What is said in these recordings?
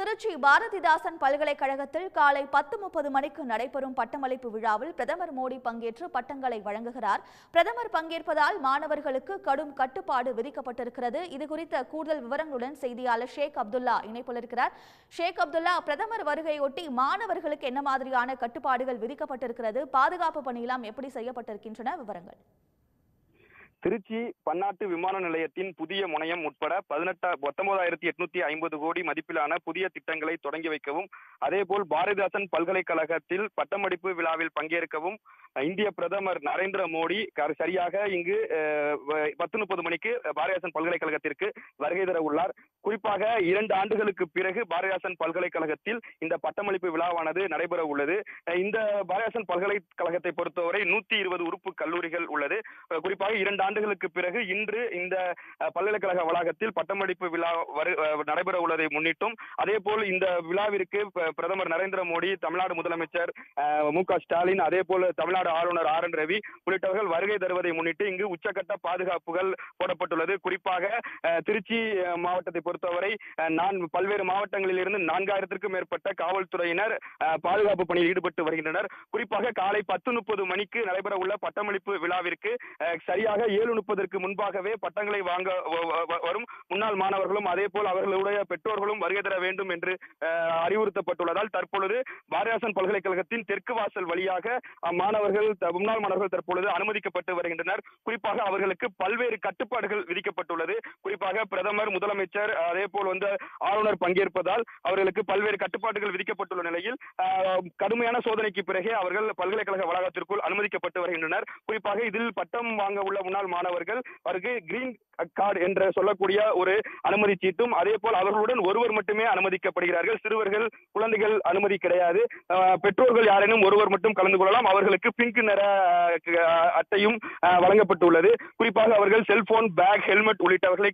திருச்சி பாரதிதாசன் பல்கலைக்கழகத்தில் காலை பத்து முப்பது மணிக்கு நடைபெறும் பட்டமளிப்பு விழாவில் பிரதமர் மோடி பங்கேற்று பட்டங்களை வழங்குகிறார். பிரதமர் பங்கேற்பதால் மாணவர்களுக்கு கடும் கட்டுப்பாடு விதிக்கப்பட்டிருக்கிறது. இது குறித்த கூடுதல் விவரங்களுடன் செய்தியாளர் ஷேக் அப்துல்லா இணைப்பில் இருக்கிறார். ஷேக் அப்துல்லா பிரதமர் வருகையொட்டி மாணவர்களுக்கு என்ன மாதிரியான கட்டுப்பாடுகள் விதிக்கப்பட்டிருக்கிறது? பாதுகாப்பு பணியெல்லாம் எப்படி செய்யப்பட்டிருக்கின்றன? விவரங்கள். திருச்சி பன்னாட்டு விமான நிலையத்தின் புதிய முனையம் உட்பட பதினெட்டா பத்தொன்பதாயிரத்தி எட்நூத்தி ஐம்பது கோடி மதிப்பிலான புதிய திட்டங்களை தொடங்கி வைக்கவும் அதேபோல் பாரதிதாசன் பல்கலைக்கழகத்தில் பட்டமடிப்பு விழாவில் பங்கேற்கவும் இந்திய பிரதமர் நரேந்திர மோடி சரியாக இங்கு பத்து முப்பது மணிக்கு பாரதிதாசன் பல்கலைக்கழகத்திற்கு வருகை தர உள்ளார். குறிப்பாக இரண்டு ஆண்டுகளுக்கு பிறகு பாரதிதாசன் பல்கலைக்கழகத்தில் இந்த பட்டமளிப்பு விழாவானது நடைபெற உள்ளது. இந்த பாரதிதாசன் பல்கலைக்கழகத்தை பொறுத்தவரை நூத்தி இருபது உறுப்பு கல்லூரிகள் உள்ளது. குறிப்பாக இரண்டு ஆண்டுகளுக்கு பிறகு இன்று இந்த பல்கலைக்கழக வளாகத்தில் பட்டமளிப்பு விழா வரு நடைபெற உள்ளதை முன்னிட்டும். அதே போல் இந்த விழாவிற்கு பிரதமர் நரேந்திர மோடி தமிழ்நாடு முதலமைச்சர் மு க ஸ்டாலின் அதே போல தமிழ்நாடு ஆளுநர் ஆர். என். ரவி உள்ளிட்டவர்கள் வருகை தருவதை முன்னிட்டு இங்கு உச்சக்கட்ட பாதுகாப்புகள் போடப்பட்டுள்ளது. குறிப்பாக திருச்சி மாவட்டத்தை பொறுத்தவரை நான் பல்வேறு மாவட்டங்களில் இருந்து நான்காயிரத்திற்கும் மேற்பட்ட காவல்துறையினர் பாதுகாப்பு பணியில் ஈடுபட்டு வருகின்றனர். குறிப்பாக காலை பத்து முப்பது மணிக்கு நடைபெற உள்ள பட்டமளிப்பு விழாவிற்கு சரியாக ஏழு முப்பதற்கு முன்பாகவே பட்டங்களை வாங்க வரும். முன்னாள் மாணவர்களும் அதே போல் அவர்களுடைய பெற்றோர்களும் வருகை தர வேண்டும் என்று அறிவுறுத்தப்பட்டுள்ளதால் தற்பொழுது பாரதிதாசன் பல்கலைக்கழகத்தின் தெற்கு வாசல் வழியாக மாணவர்கள் முன்னாள் மாணவர்கள் தற்பொழுது அனுமதிக்கப்பட்டு வருகின்றனர். குறிப்பாக அவர்களுக்கு பல்வேறு கட்டுப்பாடுகள் விதிக்கப்பட்டுள்ளது. குறிப்பாக பிரதமர் முதலமைச்சர் அதே போல் வந்து ஆளுநர் பங்கேற்பதால் அவர்களுக்கு பல்வேறு கட்டுப்பாடுகள் விதிக்கப்பட்டுள்ள நிலையில் கடுமையான சோதனைக்கு பிறகே அவர்கள் பல்கலைக்கழக வளாகத்திற்குள் அனுமதிக்கப்பட்டு வருகின்றனர். குறிப்பாக இதில் பட்டம் வாங்க உள்ள முன்னாள் மாணவர்கள் அவருக்கு கிரீன் கார்டு என்று சொல்லக்கூடிய ஒரு அனுமதி சீட்டும் அதே போல் அவர்களுடன் ஒருவர் மட்டுமே அனுமதிக்கப்படுகிறார்கள். சிறுவர்கள் குழந்தைகள் அனுமதி கிடையாது. பெற்றோர்கள் யாரேனும் ஒருவர் மட்டும் கலந்து கொள்ளலாம். அவர்களுக்கு பிங்க் நிற அட்டையும் வழங்கப்பட்டுள்ளது. குறிப்பாக அவர்கள் செல்போன் பேக் ஹெல்மெட் உள்ளிட்டவர்களை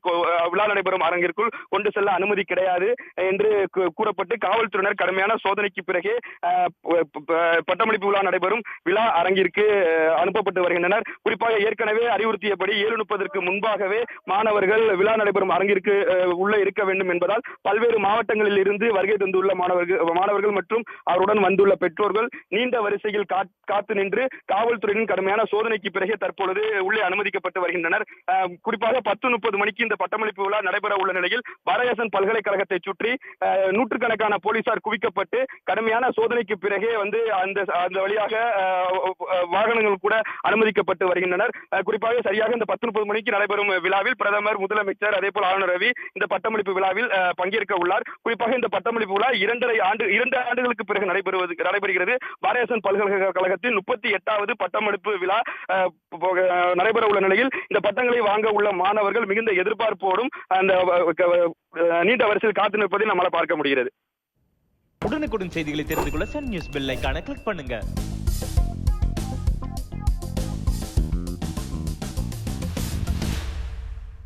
விழா நடைபெறும் அரங்கிற்குள் கொண்டு செல்ல அனுமதி கிடையாது என்று கூறப்பட்டு காவல்துறையினர் கடுமையான சோதனைக்கு பிறகே பட்டமளிப்பு விழா நடைபெறும். விழா அரங்கிற்கு அனுப்பப்பட்டு வருகின்றனர். குறிப்பாக ஏற்கனவே அறிவுறுத்தி அறிவுறுத்தியபடி ஏழு முப்பதற்கு முன்பாகவே மாணவர்கள் விழா நடைபெறும் அரங்கிற்கு உள்ளே இருக்க வேண்டும் என்பதால் பல்வேறு மாவட்டங்களில் இருந்து வருகை தந்துள்ள மாணவர்கள் மாணவர்கள் மற்றும் அவருடன் வந்துள்ள பெற்றோர்கள் நீண்ட வரிசையில் காத்து நின்று காவல்துறையின் கடுமையான சோதனைக்கு பிறகே தற்பொழுது உள்ளே அனுமதிக்கப்பட்டு வருகின்றனர். குறிப்பாக பத்து முப்பது மணிக்கு இந்த பட்டமளிப்பு விழா நடைபெற உள்ள நிலையில் பாரதிதாசன் பல்கலைக்கழகத்தை சுற்றி நூற்றுக்கணக்கான போலீசார் குவிக்கப்பட்டு கடுமையான சோதனைக்கு பிறகே வந்து அந்த அந்த வழியாக வாகனங்கள் கூட அனுமதிக்கப்பட்டு வருகின்றனர். குறிப்பாக சரியாக இந்த பத்து முப்பது மணிக்கு நடைபெறும் விழாவில் பிரதமர் முதலமைச்சர் அதே போல் ஆளுநர் ரவி இந்த பட்டமளிப்பு விழாவில் பங்கேற்க உள்ளார். குறிப்பாக இந்த பட்டமளிப்பு விழா இரண்டரை ஆண்டு இரண்டு ஆண்டுகளுக்கு பிறகு நடைபெறுவது நடைபெறுகிறது. பாரதியாசன் பல்கலைக்கழகத்தின் முப்பத்தி எட்டாவது பட்டமளிப்பு விழா அஹ், நடைபெற உள்ள நிலையில் இந்த பட்டங்களை வாங்க உள்ள மாணவர்கள் மிகுந்த எதிர்பார்ப்போடும் அந்த நீண்ட வரிசையில் காத்து நிற்பதை நம்மளால் பார்க்க முடிகிறது. உடனுக்குடன் செய்திகளை தெரிந்து கொள்ள சன் நியூஸ் பெல் ஐக்கான கிளிக் பண்ணுங்க.